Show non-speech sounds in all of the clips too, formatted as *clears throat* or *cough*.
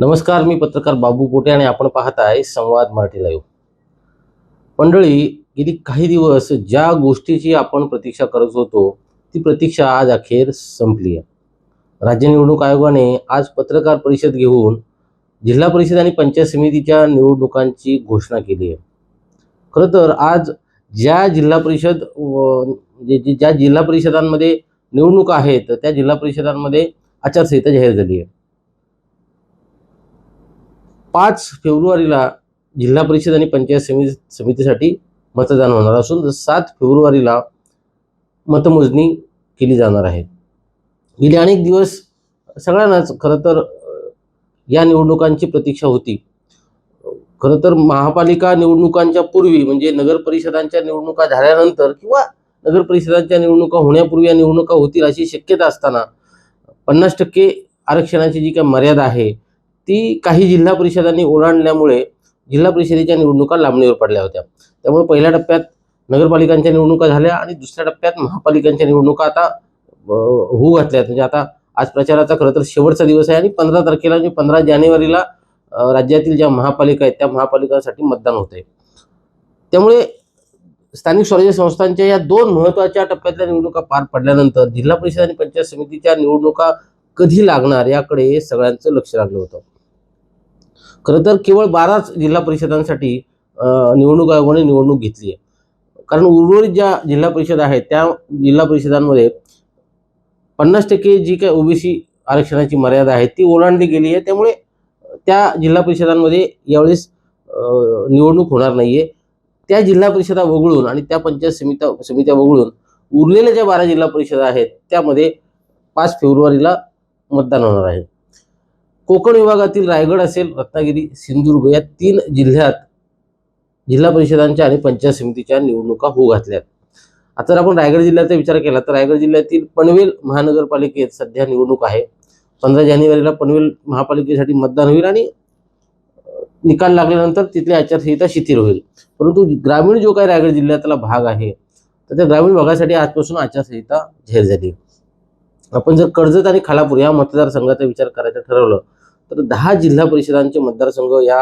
नमस्कार मी पत्रकार बाबू पोटे आणि आपण पाहत आहे संवाद मराठी लाईव्ह मंडळी गेली काही दिवस ज्या गोष्टीची आपण प्रतीक्षा करत होतो ती प्रतीक्षा आज अखेर संपली आहे. राज्य निवडणूक आयोगाने आज पत्रकार परिषद घेऊन जिल्हा परिषद आणि पंचायत समितीच्या निवडणुकांची घोषणा केली आहे. खरं तर आज ज्या जिल्हा परिषद व ज्या जिल्हा परिषदांमध्ये निवडणूक आहेत त्या जिल्हा परिषदांमध्ये आचारसंहिता जाहीर झाली आहे. पाच फेब्रुवारीला जिल्हा परिषद आणि पंचायत समिती समितीसाठी मतदान होणार असून सात फेब्रुवारीला मतमोजणी केली जाणार आहे. गेले अनेक दिवस सगळ्यांनाच खरं तर या निवडणुकांची प्रतीक्षा होती. खरं तर महापालिका निवडणुकांच्या पूर्वी म्हणजे नगर परिषदांच्या निवडणुका झाल्यानंतर किंवा नगर परिषदांच्या निवडणुका होण्यापूर्वी या निवडणुका होतील अशी शक्यता असताना पन्नास टक्के आरक्षणाची जी काही मर्यादा आहे ती काही जिल्हा परिषदांनी ओलांडल्यामुळे जिल्हा परिषदेच्या निवडणुका लांबणीवर पडल्या होत्या. त्यामुळे पहिल्या टप्प्यात नगरपालिकांच्या निवडणुका झाल्या आणि दुसऱ्या टप्प्यात महापालिकांच्या निवडणुका आता होऊ घातल्यात म्हणजे आता आज प्रचाराचा खरं तर शेवटचा दिवस आहे आणि पंधरा तारखेला म्हणजे पंधरा जानेवारीला राज्यातील ज्या महापालिका आहेत त्या महापालिकांसाठी मतदान होत आहे. त्यामुळे स्थानिक स्वराज्य संस्थांच्या या दोन महत्त्वाच्या टप्प्यातल्या निवडणुका पार पडल्यानंतर जिल्हा परिषद आणि पंचायत समितीच्या निवडणुका कधी लागणार याकडे सगळ्यांचं लक्ष लागलं होतं. खरं तर केवळ बाराच जिल्हा परिषदांसाठी निवडणूक आयोगाने निवडणूक घेतली आहे. कारण उर्वरित ज्या जिल्हा परिषद आहेत त्या जिल्हा परिषदांमध्ये पन्नास टक्के जी काही ओबीसी आरक्षणाची मर्यादा आहे ती ओलांडली गेली आहे. त्यामुळे त्या जिल्हा परिषदांमध्ये यावेळेस निवडणूक होणार नाही आहे त्या जिल्हा परिषदा वगळून आणि त्या पंचायत समित्या समित्या वगळून उरलेल्या ज्या बारा जिल्हा परिषदा आहेत त्यामध्ये पाच फेब्रुवारीला मतदान होणार आहे. कोकण विभागातील रायगड असेल रत्नागिरी सिंधुदुर्ग या तीन जिल्ह्यात जिल्हा परिषदांच्या आणि पंचायत समितीच्या निवडणुका होऊ घातल्यात. आता जर आपण रायगड जिल्ह्याचा विचार केला तर रायगड जिल्ह्यातील पनवेल महानगरपालिकेत सध्या निवडणूक आहे. पंधरा जानेवारीला पनवेल महापालिकेसाठी मतदान होईल आणि निकाल लागल्यानंतर तिथली आचारसंहिता शिथिल होईल. परंतु ग्रामीण जो काही रायगड जिल्ह्यातला भाग आहे तर त्या ग्रामीण भागासाठी आजपासून आचारसंहिता जाहीर झाली. आपण जर कर्जत आणि खालापूर या मतदारसंघाचा विचार करायचा ठरवलं तर दहा जिल्हा परिषदांचे मतदारसंघ या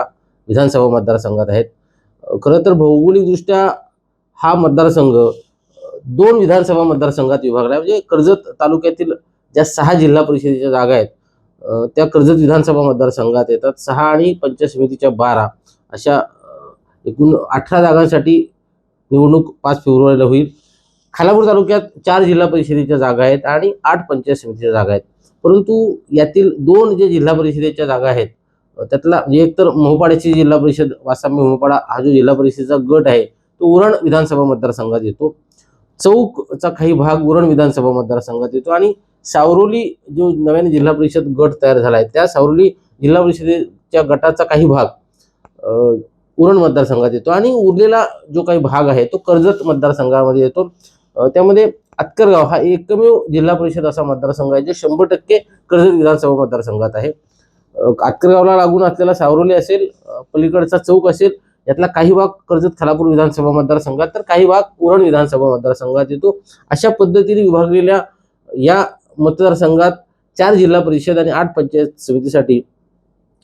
विधानसभा मतदारसंघात आहेत. खरं तर भौगोलिकदृष्ट्या हा मतदारसंघ दोन विधानसभा मतदारसंघात विभागला आहे. म्हणजे कर्जत तालुक्यातील ज्या सहा जिल्हा परिषदेच्या जागा आहेत त्या कर्जत विधानसभा मतदारसंघात येतात. सहा आणि पंचायत समितीच्या बारा अशा एकूण अठरा जागांसाठी निवडणूक पाच फेब्रुवारीला होईल. खालापूर तालुक्यात चार जिल्हा परिषदेच्या जागा आहेत आणि आठ पंचायत समितीच्या जागा आहेत. परंतु यातील दोन जे जिल्हा परिषदेच्या जागा आहेत त्यातला म्हणजे एक तर मोहपाड्याची जिल्हा परिषद वासामी मोहपाडा हा जो जिल्हा परिषदेचा गट आहे तो उरण विधानसभा मतदारसंघात येतो. चौकचा काही भाग उरण विधानसभा मतदारसंघात येतो आणि सावरोली जो नव्याने जिल्हा परिषद गट तयार झाला आहे त्या सावरोली जिल्हा परिषदेच्या गटाचा काही भाग उरण मतदारसंघात येतो. आणि उरलेला जो काही भाग आहे तो कर्जत मतदारसंघामध्ये येतो. त्यामध्ये आत्करगाव हा एकमेव जिल्हा परिषद असा मतदारसंघ आहे जो शंभर टक्के कर्जत विधानसभा मतदारसंघात आहे. आत्करगावला लागून असलेला सावरोली असेल पलीकडचा चौक असेल यातला काही भाग कर्जत खालापूर विधानसभा मतदारसंघात तर काही भाग उरण विधानसभा मतदारसंघात येतो. अशा पद्धतीने विभागलेल्या या मतदारसंघात चार जिल्हा परिषद आणि आठ पंचायत समितीसाठी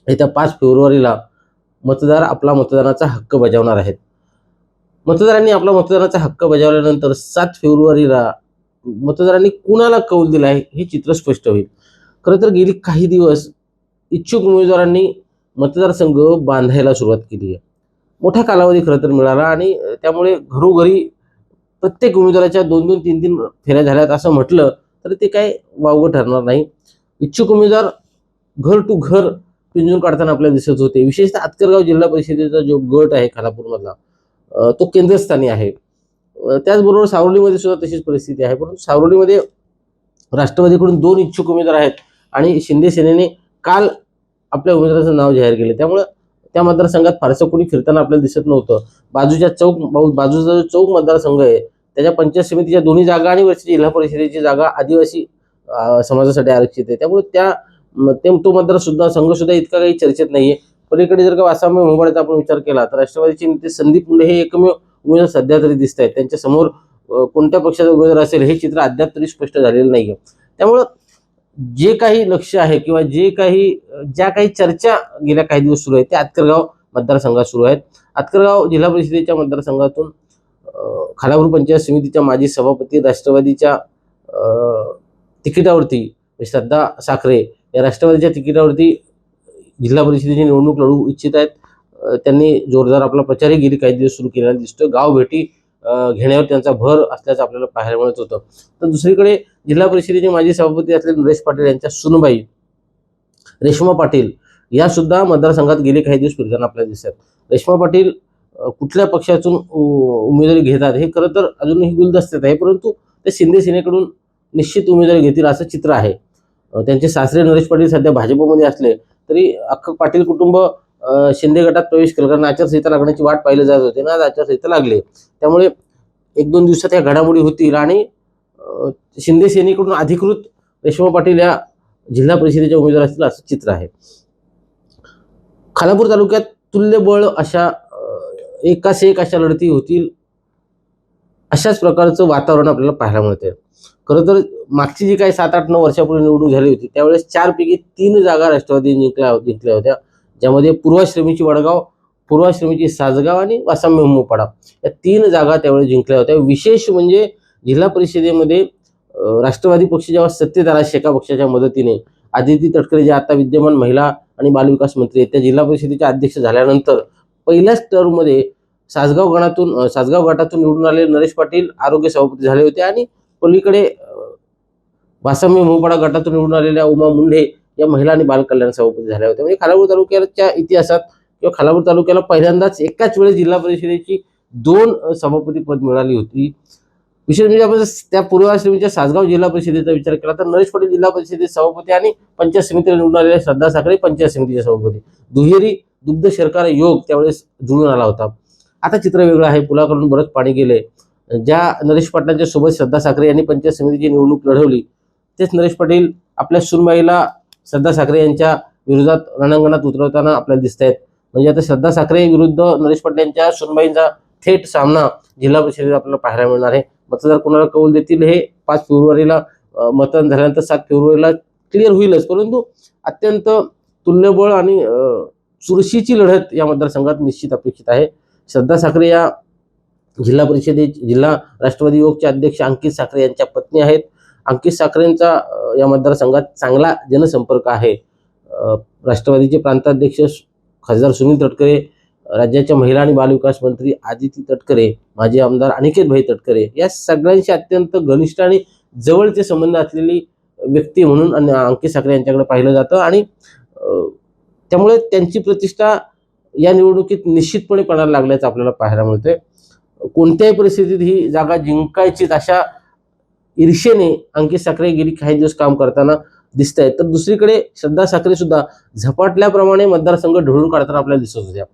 येत्या पाच फेब्रुवारीला मतदार आपला मतदानाचा हक्क बजावणार आहेत. मतदारांनी आपला मतदानाचा हक्क बजावल्यानंतर सात फेब्रुवारीला मतदारांनी कुणाला कौल दिला आहे हे चित्र स्पष्ट होईल. खरं तर गेली काही दिवस इच्छुक उमेदवारांनी मतदारसंघ बांधायला सुरुवात केली आहे. मोठा कालावधी खरं तर मिळाला आणि त्यामुळे घरोघरी प्रत्येक उमेदवाराच्या दोन दोन तीन तीन फेऱ्या झाल्यात असं म्हटलं तर ते काय वावगं ठरणार नाही. इच्छुक उमेदवार घर टू घर पिंजून काढताना आपल्याला दिसत होते. विशेषतः आतकरगाव जिल्हा परिषदेचा जो गट आहे खालापूरमधला तो केंद्रस्थानी आहे. त्याचबरोबर सावरोलीमध्ये सुद्धा तशीच परिस्थिती आहे. परंतु सावरोलीमध्ये राष्ट्रवादीकडून दोन इच्छुक उमेदवार आहेत आणि शिंदे सेनेने काल आपल्या उमेदवाराचं नाव जाहीर केलं. त्यामुळं त्या मतदारसंघात फारसं कोणी फिरताना आपल्याला दिसत नव्हतं. बाजूच्या चौक बाजूचा जो चौक मतदारसंघ आहे त्याच्या पंचायत समितीच्या दोन्ही जागा आणि वरची जिल्हा परिषदेची जागा आदिवासी समाजासाठी आरक्षित आहे. त्यामुळे त्या ते तो मतदारसुद्धा संघसुद्धा संघ सुद्धा इतका काही चर्चेत नाही आहे पलीकडे जर का आसाम मोबाईलचा आपण विचार केला तर राष्ट्रवादीचे नेते संदीप मुंडे हे एकमेव उमेदवार सध्या तरी दिसत आहेत. त्यांच्यासमोर कोणत्या पक्षाचा उमेदवार असेल हे चित्र अद्याप तरी स्पष्ट झालेलं नाहीये. त्यामुळं जे काही लक्ष आहे किंवा जे काही ज्या काही चर्चा गेल्या काही दिवस सुरू आहेत त्या आतकरगाव मतदारसंघात सुरू आहेत. आतकरगाव जिल्हा परिषदेच्या मतदारसंघातून खालापूर पंचायत समितीच्या माजी सभापती राष्ट्रवादीच्या तिकिटावरती म्हणजे श्रद्धा साखरे या राष्ट्रवादीच्या तिकिटावरती जिल्हा परिषदेची निवडणूक लढू इच्छित आहेत. त्यांनी जोरदार आपला प्रचारही गेली काही दिवस सुरू केलेला दिसतो गाव भेटी घेण्यावर त्यांचा भर असल्याचं आपल्याला पाहायला मिळत होतं. तर दुसरीकडे जिल्हा परिषदेचे माजी सभापती असलेले नरेश पाटील यांच्या सुनबाई रेश्मा पाटील या सुद्धा मतदारसंघात गेले काही दिवस फिरताना आपल्याला दिसतात. रेश्मा पाटील कुठल्या पक्षातून उ- उमेदवारी घेतात हे खरं तर अजूनही गुलदस्त्यात आहे. परंतु ते शिंदे सेनेकडून निश्चित उमेदवारी घेतील असं चित्र आहे. त्यांचे सासरे नरेश पाटील सध्या भाजपमध्ये असले. तरी अख्खं पाटील कुटुंब शिंदे गटात प्रवेश केला. कारण आचारसंहिता लागण्याची वाट पाहिली जात होती ना आज आचारसंहिता लागली. त्यामुळे एक दोन दिवसात या घडामोडी होतील आणि शिंदे सेनेकडून अधिकृत रेश्मा पाटील या जिल्हा परिषदेच्या उमेदवार असतील असं चित्र आहे. खालापूर तालुक्यात तुल्यबळ अशा एकास एक अशा लढती होतील. अशाच प्रकारचं वातावरण आपल्याला पाहायला मिळते खरं तर मागची जी काही सात आठ नऊ वर्षापूर्वी निवडणूक झाली होती त्यावेळेस चारपैकी तीन जागा राष्ट्रवादी जिंकल्या जिंकल्या होत्या. ज्यामध्ये पूर्वाश्रमीची वडगाव पूर्वाश्रमीची सासगाव आणि वासाम्य मेहमूपाडा या तीन जागा त्यावेळेस जिंकल्या होत्या. विशेष म्हणजे जिल्हा परिषदेमध्ये राष्ट्रवादी पक्ष जेव्हा सत्तेत आला शेका पक्षाच्या मदतीने आदिती तटकरे जे आता विद्यमान महिला आणि बालविकास मंत्री आहेत त्या जिल्हा परिषदेच्या अध्यक्ष झाल्यानंतर पहिल्याच टर्ममध्ये सासगाव गणातून सासगाव गटातून निवडून आलेले नरेश पाटील आरोग्य सभापती झाले होते आणि पलीकडे वासम्य मोपाडा गटातून निवडून आलेल्या उमा मुंढे या महिला आणि बालकल्याण सभापती झाल्या होत्या. म्हणजे खालापूर तालुक्याच्या इतिहासात किंवा खालापूर तालुक्याला पहिल्यांदाच एकाच वेळेस जिल्हा परिषदेची दोन सभापती पद मिळाली होती. विशेष म्हणजे आपण त्या पूर्वाश्रमीच्या सासगाव जिल्हा परिषदेचा विचार केला तर नरेश पाटील जिल्हा परिषदेचे सभापती आणि पंचायत समितीला निवडून आलेल्या श्रद्धा साखरे पंचायत समितीचे सभापती. दुहेरी दुग्ध शर्करा योग त्यावेळेस जुळून आला होता. आता चित्र वेगळं आहे. पुलाकडून बरंच पाणी गेले ज्या नरेश पाटलांच्या सोबत श्रद्धा साखरे यांनी पंचायत समितीची निवडणूक लढवली तेच नरेश पाटील आपल्या सुनबाईला श्रद्धा साखरे यांच्या विरोधात रणांगणात उतरवताना आपल्याला दिसत आहेत म्हणजे आता श्रद्धा साखरे विरुद्ध नरेश पाटील यांच्या सुनबाईंचा थेट सामना जिल्हा परिषदेत आपल्याला पाहायला मिळणार आहे. मतदार कोणाला कौल देतील हे पाच फेब्रुवारीला मतदान झाल्यानंतर सात फेब्रुवारीला क्लिअर होईलच. परंतु अत्यंत तुल्यबळ आणि चुरशीची लढत या मतदारसंघात निश्चित अपेक्षित आहे. श्रद्धा साखरे या जिल्हा परिषदे जिल्हा राष्ट्रवादी युवकचे अध्यक्ष अंकित साखरे यांच्या पत्नी आहेत. अंकित साखरेंचा या मतदारसंघात चांगला जनसंपर्क आहे. राष्ट्रवादीचे प्रांताध्यक्ष खासदार सुनील तटकरे राज्याच्या महिला आणि बालविकास मंत्री आदिती तटकरे माजी आमदार अनिकेत भाई तटकरे या सगळ्यांशी अत्यंत घनिष्ठ आणि जवळचे संबंध असलेली व्यक्ती म्हणून अंकित साखरे यांच्याकडे पाहिलं जातं. आणि त्यामुळे त्यांची प्रतिष्ठा या निवडणुकीत निश्चितपणे पणाला लागल्याचं आपल्याला पाहायला मिळते कोणत्याही परिस्थितीत ही जागा जिंकायचीच अशा ईर्षेने अंकित साखरे गेली काही दिवस काम करताना दिसत आहेत तर दुसरीकडे श्रद्धा साखरे सुद्धा झपाटल्याप्रमाणे मतदारसंघ ढळून काढताना आपल्याला दिसत होत्या.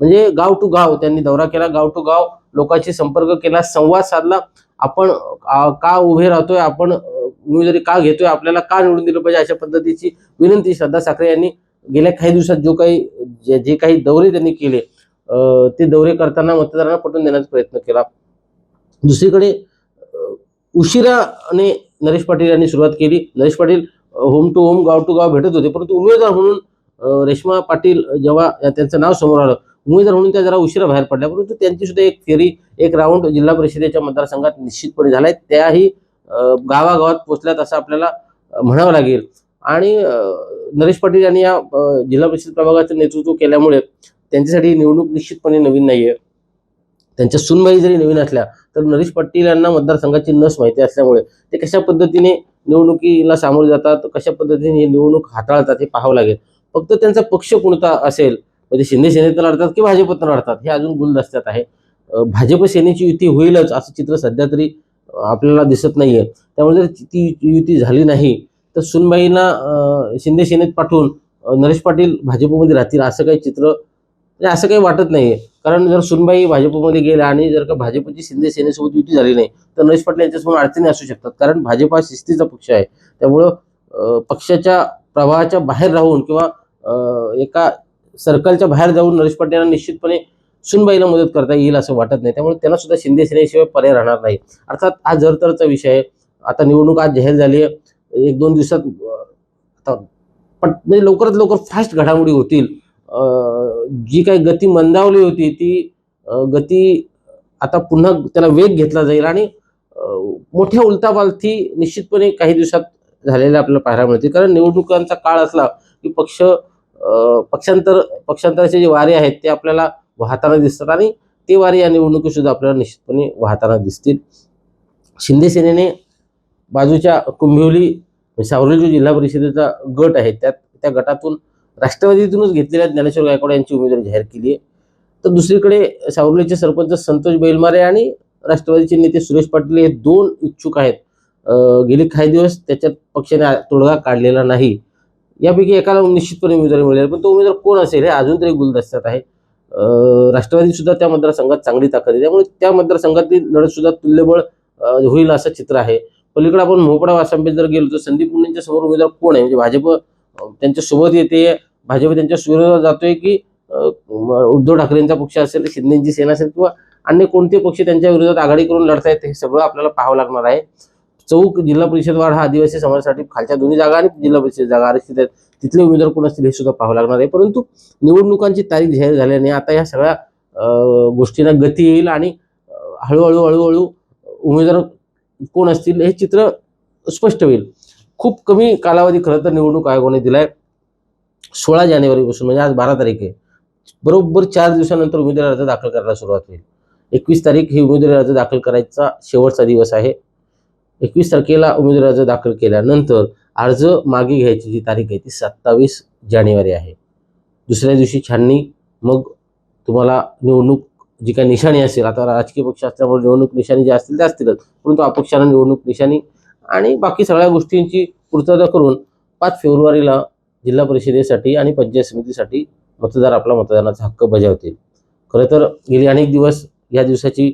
म्हणजे गाव टू गाव त्यांनी दौरा केला. गाव टू गाव लोकांशी संपर्क केला. संवाद साधला. आपण का उभे राहतोय? आपण उमेदवारी का घेतोय? आपल्याला का निवडून दिलं पाहिजे? अशा पद्धतीची विनंती श्रद्धा साखरे यांनी गेल्या काही दिवसात जो काही जे जे काही दौरे त्यांनी केले ते दौरे करताना मतदारांना पटवून देण्याचा प्रयत्न केला. दुसरीकडे उशिरा उशिराने नरेश पाटील यांनी सुरुवात केली. Naresh Patil home to home गाव टू गाव भेटत होते परंतु उमेदवार म्हणून रेश्मा पाटील जेव्हा त्यांचं नाव समोर आलं उमेदवार म्हणून त्या जरा उशिरा बाहेर पडल्या परंतु त्यांची सुद्धा एक फेरी एक राऊंड जिल्हा परिषदेच्या मतदारसंघात निश्चितपणे झालाय. त्याही गावागावात पोचल्यात असं आपल्याला म्हणावं लागेल. आणि नरेश पाटील यांनी या जिल्हा परिषद प्रभागाचं नेतृत्व केल्यामुळे त्यांच्यासाठी निवडणूक निश्चितपणे नवीन नाही आहे त्यांच्या सुनबाई जरी नवीन असल्या तर नरेश पाटील यांना मतदारसंघाची नस माहिती असल्यामुळे ते कशा पद्धतीने निवडणुकीला सामोरे जातात कशा पद्धतीने ही निवडणूक हाताळतात हे पाहावं लागेल. फक्त त्यांचा पक्ष कोणता असेल म्हणजे शिंदे सेनेतनं लढतात की भाजपतनं लढतात हे अजून गुलदस्त्यात आहे. भाजप सेनेची युती होईलच असं चित्र सध्या तरी आपल्याला दिसत नाहीये. त्यामुळे जर ती युती झाली नाही तर सुनबाईंना शिंदे सेनेत पाठवून नरेश पाटील भाजपमध्ये राहतील असं काही चित्र म्हणजे असं काही वाटत नाही कारण जर सुनबाई भाजपमध्ये गेल्या आणि जर का भाजपची शिंदे सेनेसोबत युती झाली नाही तर नरेश पाटील यांच्यासमोर अडचणी असू शकतात. कारण भाजप हा शिस्तीचा पक्ष आहे. त्यामुळं पक्षाच्या प्रवाहाच्या बाहेर राहून किंवा एका सर्कलच्या बाहेर जाऊन नरेश पाटील यांना निश्चितपणे सुनबाईला मदत करता येईल असं वाटत नाही. त्यामुळे त्यांना सुद्धा शिंदे सेनेशिवाय पर्याय राहणार नाही. अर्थात हा जरतरचा विषय आहे. आता निवडणूक आज जाहीर झाली आहे. एक दोन दिवसात आता पण म्हणजे लवकरात लवकर फास्ट घडामोडी होतील. जी काही गती मंदावली होती ती गती आता पुन्हा त्याला वेग घेतला जाईल आणि मोठ्या उलथापालथी निश्चितपणे काही दिवसात झालेल्या आपल्याला पाहायला मिळते कारण निवडणुकांचा काळ असला की पक्ष पक्षांतर पक्षांतराचे जे वारे आहेत ते आपल्याला वाहताना दिसतात आणि ते वारे या निवडणुकीत सुद्धा आपल्याला निश्चितपणे वाहताना दिसतील. शिंदे सेनेने बाजूच्या कुंभिवली म्हणजे सावली जो जिल्हा परिषदेचा गट आहे त्यात त्या गटातून राष्ट्रवादीतूनच घेतलेल्या ज्ञानेश्वर गायकवाड यांची उमेदवारी जाहीर केली आहे. तर दुसरीकडे सावलीचे सरपंच संतोष बैलमारे आणि राष्ट्रवादीचे नेते सुरेश पाटील हे दोन इच्छुक आहेत. गेले काही दिवस त्याच्यात पक्षाने तोडगा काढलेला नाही. यापैकी एकाला निश्चितपणे उमेदवारी मिळेल पण तो उमेदवार कोण असेल हे अजून तरी गुलदस्त्यात आहे. राष्ट्रवादी सुद्धा त्या मतदारसंघात चांगली ताकद आहे त्यामुळे त्या मतदारसंघातली लढत सुद्धा तुल्यबळ होईल असं चित्र आहे. पलीकडे आपण मोपडा वासांबे जर गेलो तर संदीप मुंडेंच्या समोर उमेदवार कोण आहे? म्हणजे भाजप त्यांच्यासोबत येते. भाजप त्यांच्या विरोधात जातोय की उद्धव ठाकरेंचा पक्ष असेल शिंदेची सेना असेल किंवा अन्य कोणते पक्ष त्यांच्या विरोधात आघाडी करून लढतायत हे सगळं आपल्याला पाहावं लागणार आहे. चौक जिल्हा परिषद वाढ हा आदिवासी समाजासाठी खालच्या दोन्ही जागा आणि जिल्हा परिषद जागा आरक्षित आहेत. तिथले उमेदवार कोण असतील हे सुद्धा पाहावं लागणार आहे. परंतु निवडणुकांची तारीख जाहीर झाल्याने आता या सगळ्या गोष्टींना गती येईल आणि हळूहळू हळूहळू उमेदवार कोण असतील हे चित्र स्पष्ट होईल. खूप कमी कालावधी खरं तर निवडणूक आयोगाने दिलाय. सोळा जानेवारीपासून म्हणजे आज बारा तारीख आहे. बरोबर चार दिवसानंतर उमेदवारी अर्ज दाखल करायला सुरुवात होईल. एकवीस तारीख ही उमेदवारी अर्ज दाखल करायचा शेवटचा दिवस आहे. एकवीस तारखेला उमेदवारी अर्ज दाखल केल्यानंतर अर्ज मागे घ्यायची जी तारीख आहे ती सत्तावीस जानेवारी आहे. दुसऱ्या दिवशी छाननी मग तुम्हाला निवडणूक जी काही निशाणी असेल आता राजकीय पक्ष असल्यामुळे निवडणूक निशाणी जे असतील ते असतीलच परंतु अपक्षांना निवडणूक निशाणी आणि बाकी सगळ्या गोष्टींची पूर्तता करून पाच फेब्रुवारीला जिल्हा परिषदेसाठी आणि पंचायत समितीसाठी मतदार आपला मतदानाचा हक्क बजावतील. खरं तर गेली अनेक दिवस या दिवसाची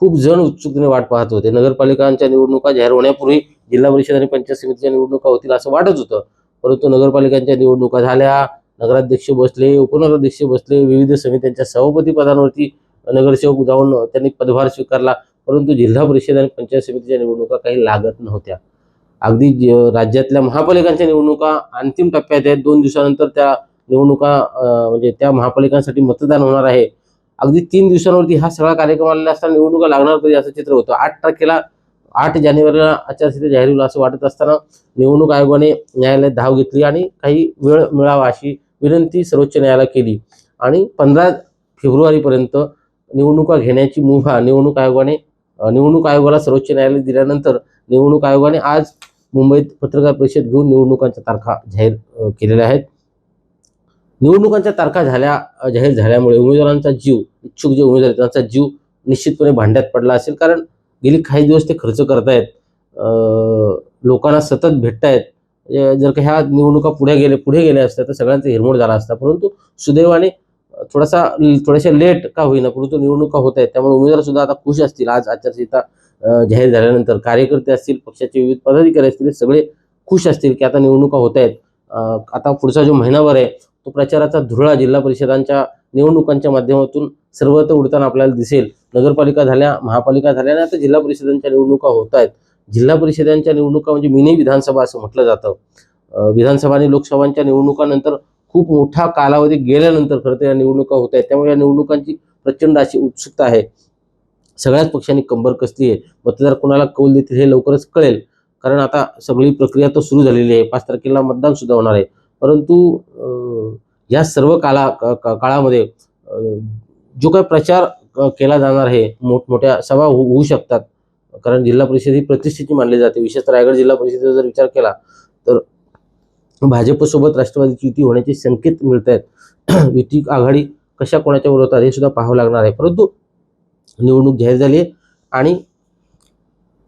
खूप जण उत्सुकतेने वाट पाहत होते. नगरपालिकांच्या निवडणुका जाहीर होण्यापूर्वी जिल्हा परिषद आणि पंचायत समितीच्या निवडणुका होतील असं वाटत होतं. परंतु नगरपालिकांच्या निवडणुका झाल्या नगराध्यक्ष बसले उपनगराध्यक्ष बसले विविध समित्यांच्या सभापती पदांवरती नगरसेवक जाऊन त्यांनी पदभार स्वीकारला परंतु जिल्हा परिषद आणि पंचायत समितीच्या निवडणुका काही लागत नव्हत्या. अगदी ज- राज्यातल्या महापालिकांच्या निवडणुका अंतिम टप्प्यात आहेत. दोन दिवसानंतर त्या निवडणुका म्हणजे त्या महापालिकांसाठी मतदान होणार आहे. अगदी तीन दिवसांवरती हा सगळा कार्यक्रम आलेला असताना निवडणुका लागणार कधी असं चित्र होतं. आठ तारखेला आठ जानेवारीला आचारसंहिता जाहीर होईल असं वाटत असताना निवडणूक आयोगाने न्यायालयात धाव घेतली आणि काही वेळ मिळावा अशी विनंती सर्वोच्च न्यायालयाला केली. आणि पंधरा फेब्रुवारीपर्यंत निवडणुका घेण्याची मुभा निवडणूक आयोगाने निवडणूक आयोगाला सर्वोच्च न्यायालय दिल्यानंतर निवडणूक आयोगाने आज मुंबईत पत्रकार परिषद घेऊन निवडणुकांच्या तारखा जाहीर केलेल्या आहेत. निवडणुकांच्या तारखा झाल्या जाहीर झाल्यामुळे उमेदवारांचा जीव इच्छुक जे उमेदवार त्यांचा जीव निश्चितपणे भांड्यात पडला असेल. कारण गेली काही दिवस ते खर्च करतायत. लोकांना सतत भेटतायत. म्हणजे जर का ह्या निवडणुका पुढे गेले पुढे गेल्या असत्या तर सगळ्यांचा हिरमोड झाला असता. परंतु सुदैवाने थोडासा थोड्याशा लेट का होईना परंतु निवडणुका होत आहेत. त्यामुळे उमेदवार सुद्धा आता खुश असतील. आज आचारसंहिता जाहीर झाल्यानंतर कार्यकर्ते असतील पक्षाचे विविध पदाधिकारी असतील सगळे खुश असतील की आता निवडणुका होत आहेत. आता पुढचा जो महिनाभर आहे तो प्रचाराचा धुरळा जिल्हा परिषदांच्या निवडणुकांच्या माध्यमातून सर्वत्र उडताना आपल्याला दिसेल. नगरपालिका झाल्या महापालिका झाल्या आणि आता जिल्हा परिषदांच्या निवडणुका होत आहेत. जिल्हा परिषदांच्या निवडणुका म्हणजे मिनी विधानसभा असं म्हटलं जातं. विधानसभा आणि लोकसभांच्या निवडणुकानंतर खूप मोठा कालावधी गेल्यानंतर खरं तर या निवडणुका होत आहेत. त्यामुळे या निवडणुकांची प्रचंड अशी उत्सुकता आहे. सगळ्याच पक्षांनी कंबर कसली आहे. मतदार कोणाला कौल देतील हे लवकरच कळेल. कारण आता सगळी प्रक्रिया तर सुरू झालेली आहे. पाच तारखेला मतदान सुद्धा होणार आहे. परंतु या सर्व काला का- काळामध्ये जो काही प्रचार केला जाणार आहे मोठमोठ्या सभा हो, होऊ शकतात. कारण जिल्हा परिषद ही प्रतिष्ठेची मानली जाते. विशेषतः रायगड जिल्हा परिषदेचा जर विचार केला तर भाजपसोबत राष्ट्रवादीची युती होण्याचे संकेत मिळत आहेत *clears throat* युती आघाडी कशा कोणाच्या विरोधात हे सुद्धा पाहावं लागणार आहे. परंतु निवडणूक जाहीर झाली आहे आणि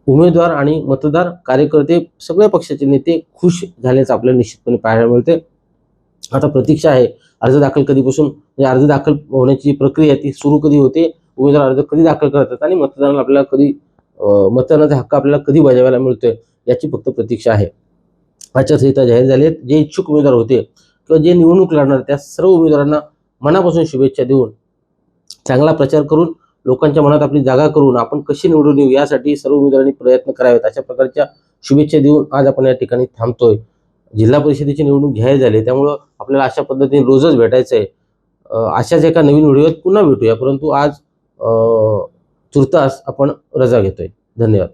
उमेदवार आणि मतदार कार्यकर्ते सगळ्या पक्षाचे नेते खुश झाल्याचं आपल्याला निश्चितपणे पाहायला मिळते आता प्रतीक्षा आहे. अर्ज दाखल कधीपासून? म्हणजे अर्ज दाखल होण्याची प्रक्रिया ती सुरू कधी होते? उमेदवार अर्ज कधी दाखल करतात? आणि मतदानाला आपल्याला कधी मतदानाचा हक्क आपल्याला कधी बजावायला मिळतोय? याची फक्त प्रतीक्षा आहे. आचारसंहिता जाहीर झाली आहेत जे इच्छुक उमेदवार होते किंवा जे निवडणूक लढणार त्या सर्व उमेदवारांना मनापासून शुभेच्छा देऊन चांगला प्रचार करून लोकांच्या मनात आपली जागा करून आपण कशी निवडून येऊ यासाठी सर्व उमेदवारांनी प्रयत्न करावेत अशा प्रकारच्या शुभेच्छा देऊन आज आपण या ठिकाणी थांबतोय. जिल्हा परिषदेची निवडणूक जाहीर झाली त्यामुळं आपल्याला अशा पद्धतीने रोजच भेटायचं आहे. अशाच एका नवीन व्हिडिओत पुन्हा भेटूया परंतु आज तुर्तास आपण रजा घेतोय. धन्यवाद.